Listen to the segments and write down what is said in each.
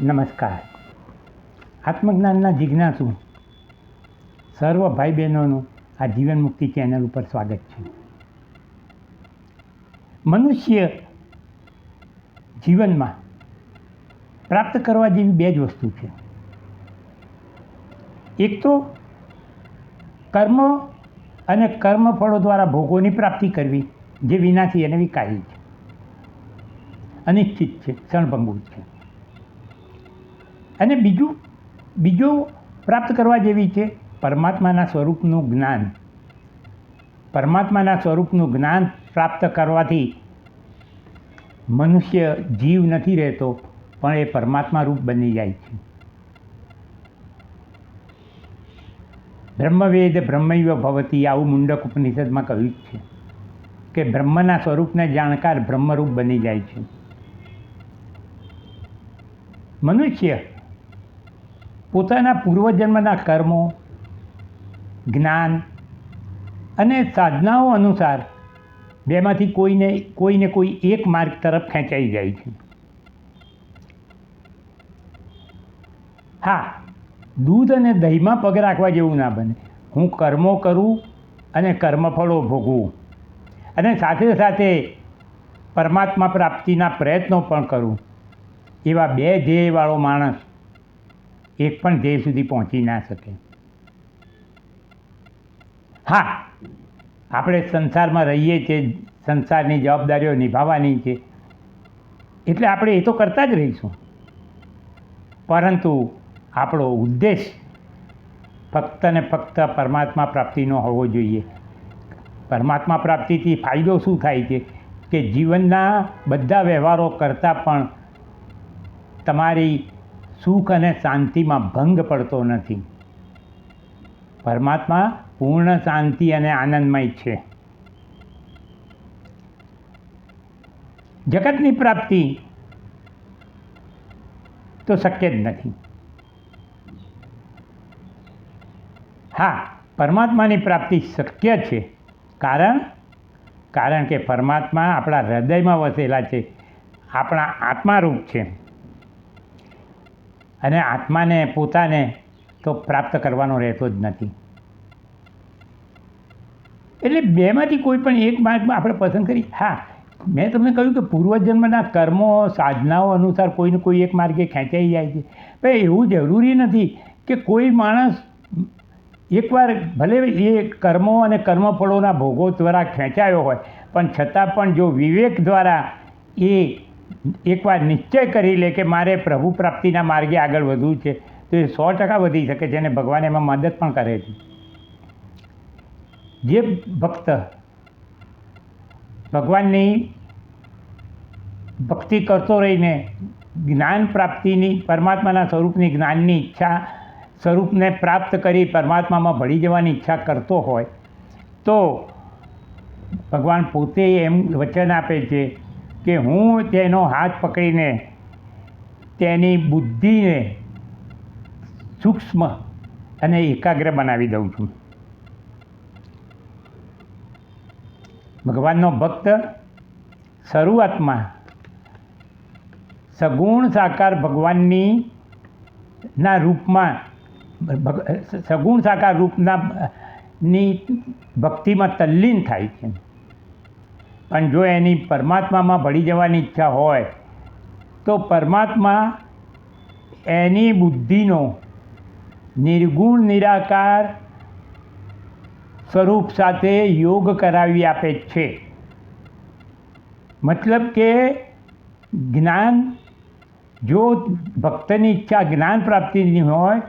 નમસ્કાર. આત્મજ્ઞાનના જિજ્ઞાસુ. સર્વ ભાઈ બહેનોનું આ જીવન મુક્તિ ચેનલ ઉપર સ્વાગત છે. મનુષ્ય જીવનમાં પ્રાપ્ત કરવા જેવી બે જ વસ્તુ છે. એક તો કર્મ અને કર્મફળો દ્વારા ભોગોની પ્રાપ્તિ કરવી જે વિનાથી એને વિકારી છે. અનિશ્ચિત છે, ક્ષણભંગુર છે. અને બીજું બીજું પ્રાપ્ત કરવા જેવી છે પરમાત્માના સ્વરૂપનું જ્ઞાન. પરમાત્માના સ્વરૂપનું જ્ઞાન પ્રાપ્ત કરવાથી મનુષ્ય જીવ નથી રહેતો, પણ એ પરમાત્મા રૂપ બની જાય છે. બ્રહ્મવેદ બ્રહ્મૈવ ભવતી આવું મુંડક ઉપનિષદમાં કહ્યું જ છે કે બ્રહ્મના સ્વરૂપને જાણકાર બ્રહ્મરૂપ બની જાય છે. મનુષ્ય પોતાના પૂર્વજન્મના કર્મો, જ્ઞાન અને સાધનાઓ અનુસાર બેમાંથી કોઈને કોઈને કોઈ એક માર્ગ તરફ ખેંચાઈ જાય છે. હા, દૂધ અને દહીંમાં પગ રાખવા જેવું ના બને. હું કર્મો કરું અને કર્મફળો ભોગવું. અને સાથે સાથે પરમાત્મા પ્રાપ્તિના પ્રયત્નો પણ કરું. એવા બે ધ્યેયવાળો માણસ એક પણ ધ્યેય સુધી પહોંચી ના શકે. હા, આપણે સંસારમાં રહીએ છીએ, સંસારની જવાબદારીઓ નિભાવવાની છે. એટલે આપણે એ તો કરતા જ રહીશું. પરંતુ આપણો ઉદ્દેશ ફક્ત ને ફક્ત પરમાત્મા પ્રાપ્તિનો હોવો જોઈએ. પરમાત્મા પ્રાપ્તિથી ફાયદો શું થાય છે? કે જીવનના બધા વ્યવહારો કરતાં પણ તમારી સુખ અને શાંતિમાં ભંગ પડતો નથી. પરમાત્મા પૂર્ણ શાંતિ અને આનંદમય છે. જગતની પ્રાપ્તિ તો શક્ય જ નથી. હા, પરમાત્માની પ્રાપ્તિ શક્ય છે. કારણ? કારણ કે પરમાત્મા આપણા હૃદયમાં વસેલા છે. આપણા આત્મારૂપ છે. અને આત્માને, પોતાને તો પ્રાપ્ત કરવાનો રહેતો જ નથી. એટલે બેમાંથી કોઈ પણ એક માર્ગમાં આપણે પસંદ કરી, હા, મેં તમને કહ્યું કે પૂર્વજન્મના કર્મો, સાધનાઓ અનુસાર કોઈને કોઈ એક માર્ગે ખેંચાઈ જાય છે. પણ એવું જરૂરી નથી કે કોઈ માણસ એકવાર ભલે એ કર્મો અને કર્મફળોના ભોગો દ્વારા ખેંચાયો હોય, પણ છતાં પણ જો વિવેક દ્વારા એ એકવાર નિશ્ચય કરી લે કે મારે પ્રભુ પ્રાપ્તિના માર્ગે આગળ વધવું છે, તો એ સો ટકા વધી શકે છે અને ભગવાન એમાં મદદ પણ કરે છે. જે ભક્ત ભગવાનની ભક્તિ કરતો રહીને જ્ઞાન પ્રાપ્તિની, પરમાત્માના સ્વરૂપની જ્ઞાનની ઈચ્છા સ્વરૂપને પ્રાપ્ત કરી પરમાત્મામાં ભળી જવાની ઈચ્છા કરતો હોય, તો ભગવાન પોતે એમ વચન આપે છે કે હું તેનો હાથ પકડીને, તેની બુદ્ધિને સૂક્ષ્મ અને એકાગ્ર બનાવી દઉં છું. ભગવાનનો ભક્ત શરૂઆતમાં સગુણ સાકાર ભગવાનની ના રૂપમાં સગુણ સાકાર રૂપના, ની ભક્તિમાં તલ્લીન થાય છે. પણ જો એની પરમાત્મામાં ભળી જવાની ઈચ્છા હોય, તો પરમાત્મા એની બુદ્ધિનો નિર્ગુણ, નિરાકાર સ્વરૂપ સાથે યોગ કરાવી આપે છે. મતલબ કે જ્ઞાન, જો ભક્તની ઈચ્છા જ્ઞાન પ્રાપ્તિની હોય,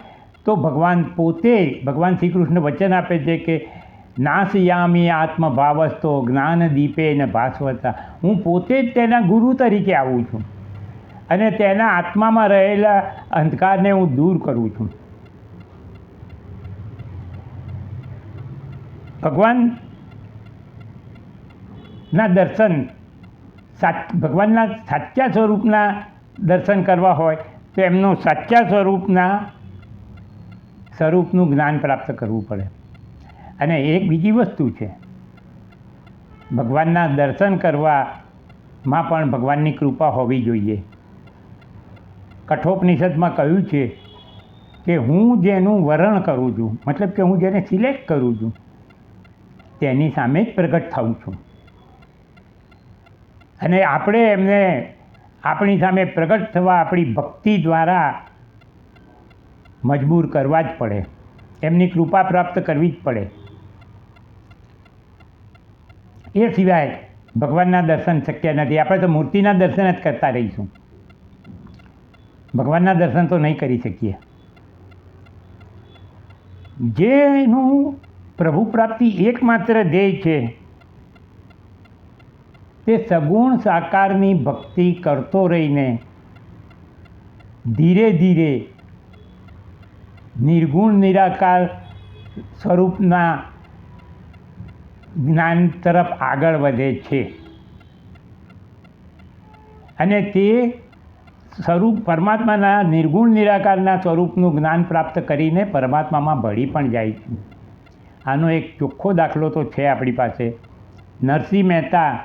તો ભગવાન પોતે, ભગવાન શ્રી કૃષ્ણ વચન આપે છે કે નાશયામી જ્ઞાન દીપે ને ભાસ્વતા. હું પોતે જ તેના ગુરુ તરીકે આવું છું અને તેના આત્મામાં રહેલા અંધકારને હું દૂર કરું છું. ભગવાનના દર્શન સાચ, ભગવાનના સાચા સ્વરૂપના દર્શન કરવા હોય તો એમનું સાચા સ્વરૂપના સ્વરૂપનું જ્ઞાન પ્રાપ્ત કરવું પડે. અને એક બીજી વસ્તુ છે. ભગવાનના દર્શન કરવામાં પણ ભગવાનની કૃપા હોવી જોઈએ. કઠોપનિષદમાં કહ્યું છે કે હું જેનું વરણ કરું છું, મતલબ કે હું જેને સિલેક્ટ કરું છું, તેની સામે જ પ્રગટ થાઉં છું. અને આપણે એમને આપણી સામે પ્રગટ થવા આપણી ભક્તિ દ્વારા મજબૂર કરવા જ પડે. એમની કૃપા પ્રાપ્ત કરવી જ પડે. એ સિવાય ભગવાનના દર્શન શક્ય નથી. આપણે તો મૂર્તિના દર્શન જ કરતા રહીશું. ભગવાનના દર્શન તો નહીં કરી શકીએ. જેનું પ્રભુ પ્રાપ્તિ એકમાત્ર ધ્યેય છે, તે સગુણ સાકારની ભક્તિ કરતો રહીને ધીરે ધીરે નિર્ગુણ નિરાકાર સ્વરૂપના જ્ઞાન તરફ આગળ વધે છે. અને તે સ્વરૂપ પરમાત્માના નિર્ગુણ નિરાકારના સ્વરૂપનું જ્ઞાન પ્રાપ્ત કરીને પરમાત્મામાં ભળી પણ જાય છે. આનો એક ચોખ્ખો દાખલો તો છે આપણી પાસે. નરસિંહ મહેતા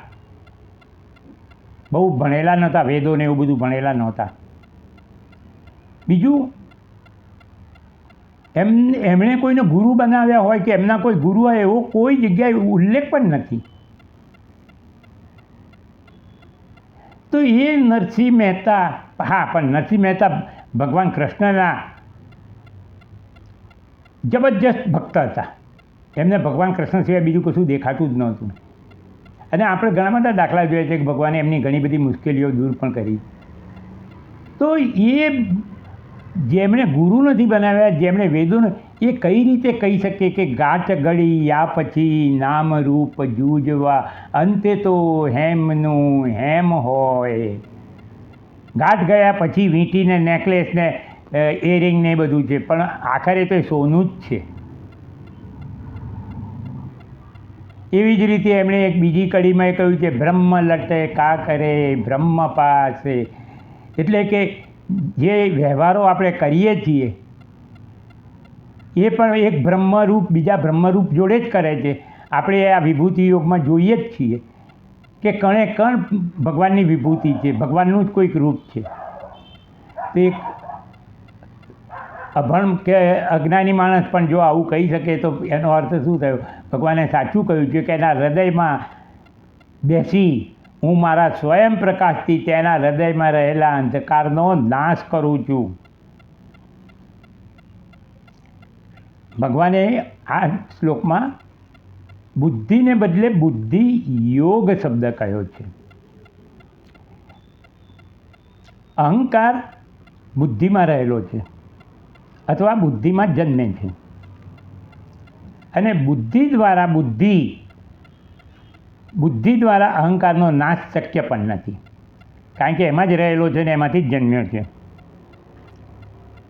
બહુ ભણેલા નહોતા વેદોને એવું બધું ભણેલા નહોતા. બીજું એમ એમણે કોઈને ગુરુ બનાવ્યા હોય કે એમના કોઈ ગુરુ હોય એવો કોઈ જગ્યાએ ઉલ્લેખ પણ નથી. તો એ નરસિંહ મહેતા, હા, પણ નરસિંહ મહેતા ભગવાન કૃષ્ણના જબરજસ્ત ભક્ત હતા. એમને ભગવાન કૃષ્ણ સિવાય બીજું કશું દેખાતું જ નહોતું. અને આપણે ઘણા બધા દાખલા જોયા છે કે ભગવાને એમની ઘણી બધી મુશ્કેલીઓ દૂર પણ કરી. તો એ જેમણે ગુરુ નથી બનાવ્યા, જેમણે વેદોને એ કઈ રીતે કહી શકે કે ગાંઠ ગળી યા પછી નામ રૂપ જૂજવા, અંતે તો હેમનું હેમ હોય. ગાંઠ ગયા પછી વીંટીને નેકલેસને એરિંગને એ બધું છે, પણ આખરે તો સોનું જ છે. એવી જ રીતે એમણે એક બીજી કડીમાં એ કહ્યું છે બ્રહ્મ લટે કા કરે બ્રહ્મ પાસે. એટલે કે જે વ્યવહારો આપણે કરીએ છીએ, એ પણ એક બ્રહ્મરૂપ, બીજા બ્રહ્મરૂપ જોડે જ કરે છે. આપણે આ વિભૂતિ યોગમાં જોઈએ જ છીએ કે કણે કણ ભગવાનની વિભૂતિ છે, ભગવાનનું જ કોઈક રૂપ છે. તો અભણ કે અજ્ઞાની માણસ પણ જો આવું કહી શકે તો એનો અર્થ શું થયો? ભગવાને સાચું કહ્યું છે કે એના હૃદયમાં બેસી હું મારા સ્વયં પ્રકાશથી તેના હૃદયમાં રહેલા અંધકારનો નાશ કરું છું. ભગવાને આ શ્લોકમાં બુદ્ધિને બદલે બુદ્ધિ યોગ શબ્દ કહ્યો છે. અહંકાર બુદ્ધિમાં રહેલો છે અથવા બુદ્ધિમાં જન્મે છે. અને બુદ્ધિ દ્વારા બુદ્ધિ બુદ્ધિ દ્વારા અહંકારનો નાશ શક્ય પણ નથી. કારણ કે એમાં જ રહેલો છે ને એમાંથી જ જન્મ્યો છે.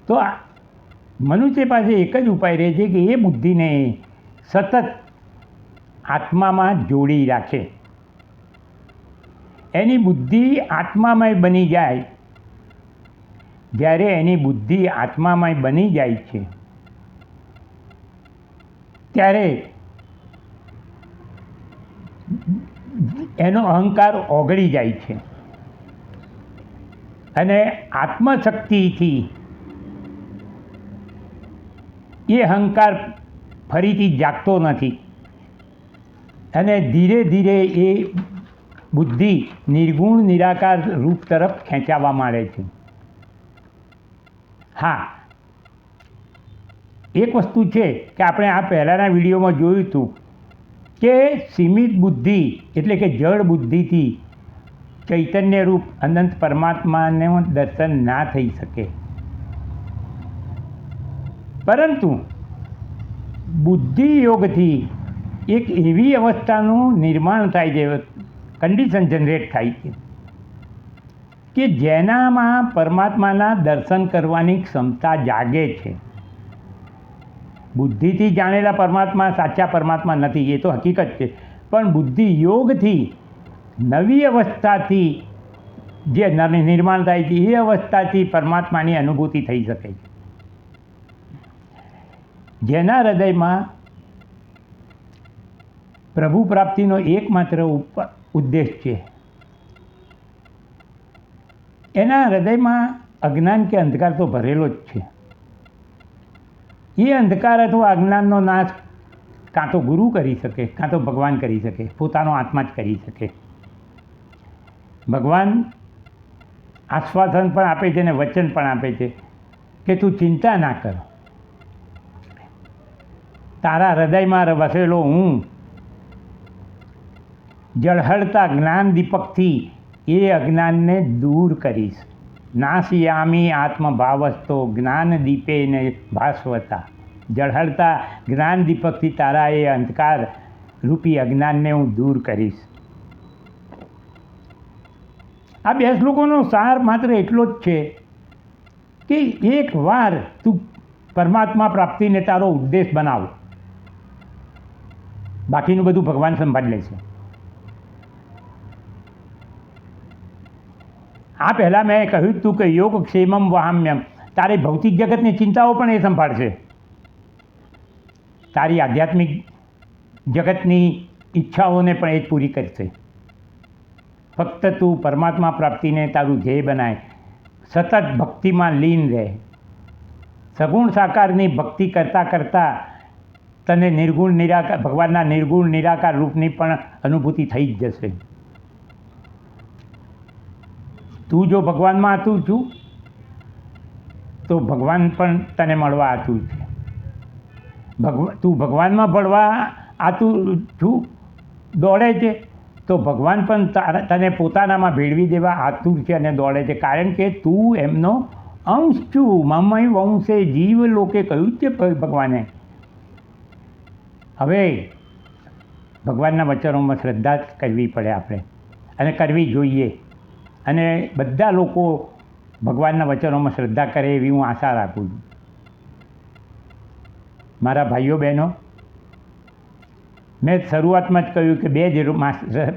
તો મનુષ્ય પાસે એક જ ઉપાય રહે છે કે એ બુદ્ધિને સતત આત્મામાં જોડી રાખે. એની બુદ્ધિ આત્મામય બની જાય જ્યારે એની બુદ્ધિ આત્મામય બની જાય છે. ત્યારે એનો અહંકાર ઓગળી જાય છે. અને આત્મશક્તિથી એ અહંકાર ફરીથી જાગતો નથી. અને ધીરે ધીરે એ બુદ્ધિ નિર્ગુણ, નિરાકાર રૂપ તરફ ખેંચાવા માંડે છે. હા. એક વસ્તુ છે કે આપણે આ પહેલાંના વિડીયોમાં જોયું હતું કે સીમિત બુદ્ધિ એટલે કે જળ બુદ્ધિથી ચૈતન્ય રૂપ અનંત પરમાત્માનું દર્શન ના થઈ શકે. પરંતુ બુદ્ધિ યોગથી એક એવી અવસ્થાનું નિર્માણ થાય છે કન્ડિશન જનરેટ થાય છે કે જેનામાં પરમાત્માના દર્શન કરવાની ક્ષમતા જાગે છે. બુદ્ધિથી જાણેલા પરમાત્મા સાચા પરમાત્મા નથી, એ તો હકીકત છે. પણ બુદ્ધિ યોગથી નવી અવસ્થાથી જે નિર્માણ થાય છે, એ અવસ્થાથી પરમાત્માની અનુભૂતિ થઈ શકે છે. જેના હૃદયમાં પ્રભુ પ્રાપ્તિનો એકમાત્ર ઉદ્દેશ છે. એના હૃદયમાં અજ્ઞાન કે અંધકાર તો ભરેલો જ છે. એ અંધકાર અથવા અજ્ઞાનનો નાશ કાં તો ગુરુ કરી શકે, કાં તો ભગવાન કરી શકે, પોતાનો આત્મા જ કરી શકે. ભગવાન આશ્વાસન પણ આપે છે અને વચન પણ આપે છે કે તું ચિંતા ના કર. તારા હૃદયમાં વસેલો હું જળહળતા જ્ઞાન દીપકથી એ અજ્ઞાનને દૂર કરીશ. નાશયામી આત્મભાવસ્તો જ્ઞાન દીપેને ભાસ્વતા. જળહળતા જ્ઞાન દીપકથી તારા એ અંધકાર રૂપી અજ્ઞાનને હું દૂર કરીશ. આ બે શ્લોકોનો સાર માત્ર એટલો જ છે કે એક વાર તું પરમાત્મા પ્રાપ્તિને તારો ઉદ્દેશ બનાવ. બાકીનું બધું ભગવાન સંભાળી લે છે. આ પહેલાં મેં કહ્યું હતું કે યોગ ક્ષેમમ વહામ્યમ. તારી ભૌતિક જગતની ચિંતાઓ પણ એ સંભાળશે. તારી આધ્યાત્મિક જગતની ઈચ્છાઓને પણ એ જ પૂરી કરશે. ફક્ત તું પરમાત્મા પ્રાપ્તિને તારું ધ્યેય બનાય. સતત ભક્તિમાં લીન રહે. સગુણ સાકારની ભક્તિ કરતાં કરતાં તને નિર્ગુણ નિરાકાર, ભગવાનના નિર્ગુણ નિરાકાર રૂપની પણ અનુભૂતિ થઈ જ જશે. તું જો ભગવાનમાં આતું છું, તો ભગવાન પણ તને મળવા આતું છે. ભગવા, તું ભગવાનમાં ભળવા આતું છું, દોડે છે, તો ભગવાન પણ તને પોતાનામાં ભેળવી દેવા આતુર છે અને દોડે છે. કારણ કે તું એમનો અંશ છું. મમય વંશે જીવ લોકે કહ્યું છે ભગવાને. હવે ભગવાનના વચનોમાં શ્રદ્ધા કરવી પડે આપણે. અને કરવી જોઈએ. અને બધા લોકો ભગવાનના વચનોમાં શ્રદ્ધા કરે એવી હું આશા રાખું છું. મારા ભાઈઓ બહેનો, મેં શરૂઆતમાં જ કહ્યું કે બે જ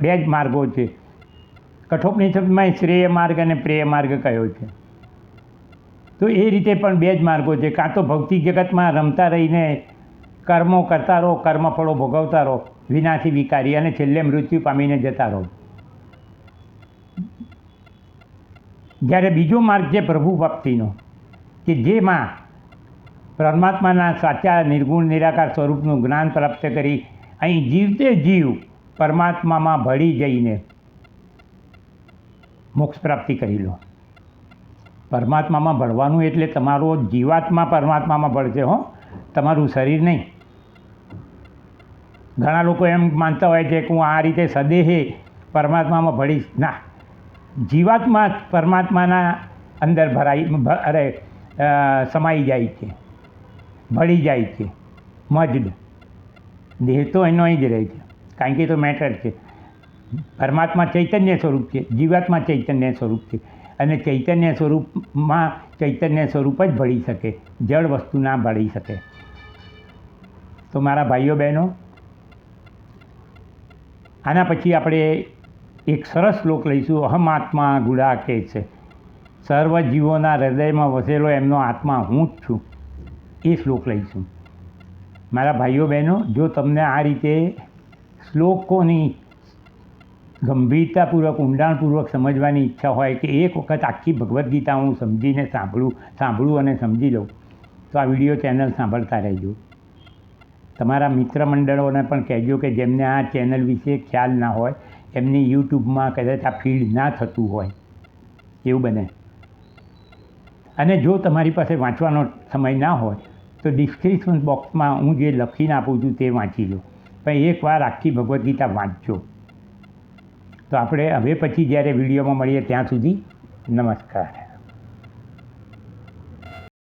બે જ માર્ગો છે. કઠોપનિષદમાં શ્રેય માર્ગ અને પ્રેય માર્ગ કયો છે? તો એ રીતે પણ બે જ માર્ગો છે. કાં તો ભક્તિ જગતમાં રમતા રહીને કર્મો કરતા રહો, કર્મફળો ભોગવતા રહો વિનાથી વિકારી અને છેલ્લે મૃત્યુ પામીને જતા રહો. જ્યારે બીજો માર્ગ છે પ્રભુ ભક્તિનો, કે જેમાં પરમાત્માના સાચા, નિર્ગુણ, નિરાકાર સ્વરૂપનું જ્ઞાન પ્રાપ્ત કરી અહીં જીવતે જીવ પરમાત્મામાં ભળી જઈને મોક્ષ પ્રાપ્તિ કરી લો. પરમાત્મામાં ભળવાનું એટલે તમારો જીવાત્મા પરમાત્મામાં ભળશે હો, તમારું શરીર નહીં. ઘણા લોકો એમ માનતા હોય છે કે હું આ રીતે સદેહે પરમાત્મામાં ભળીશ. ના જીવાત્મા પરમાત્માના અંદર ભરાઈ અરે સમાઈ જાય છે. ભળી જાય છે. મજડ. દેહ તો એનો જ રહે છે. કારણ કે તો મેટર છે. પરમાત્મા ચૈતન્ય સ્વરૂપ છે. જીવાત્મા ચૈતન્ય સ્વરૂપ છે. અને ચૈતન્ય સ્વરૂપમાં ચૈતન્ય સ્વરૂપ જ ભળી શકે. જળ વસ્તુ ના ભળી શકે. તો મારા ભાઈઓ બહેનો, આના પછી આપણે એક સરસ શ્લોક લઈશું, અહમ આત્મા ગુડા કે છે. સર્વ જીવોના હૃદયમાં વસેલો એમનો આત્મા હું જ છું. એ શ્લોક લઈશું. મારા ભાઈઓ બહેનો, જો તમને આ રીતે શ્લોકોની ગંભીરતાપૂર્વક, ઊંડાણપૂર્વક સમજવાની ઈચ્છા હોય કે એક વખત આખી ભગવદ્ ગીતા હું સમજીને સાંભળું સાંભળું અને સમજી લઉં, તો આ વીડિયો ચેનલ સાંભળતા રહેજો. તમારા મિત્ર મંડળોને પણ કહેજો કે જેમને આ ચેનલ વિશે ખ્યાલ ના હોય એમની યુટ્યુબમાં કદાચ આ ફીડ ના થતું હોય. એવું બને. અને જો તમારી પાસે વાંચવાનો સમય ના હોય, તો ડિસ્ક્રિપ્શન બોક્સમાં હું જે લખીને આપું છું તે વાંચી લો. પણ એકવાર આખી ભગવદ્ ગીતા વાંચજો. તો આપણે હવે પછી જ્યારે વિડીયોમાં મળીએ ત્યાં સુધી નમસ્કાર.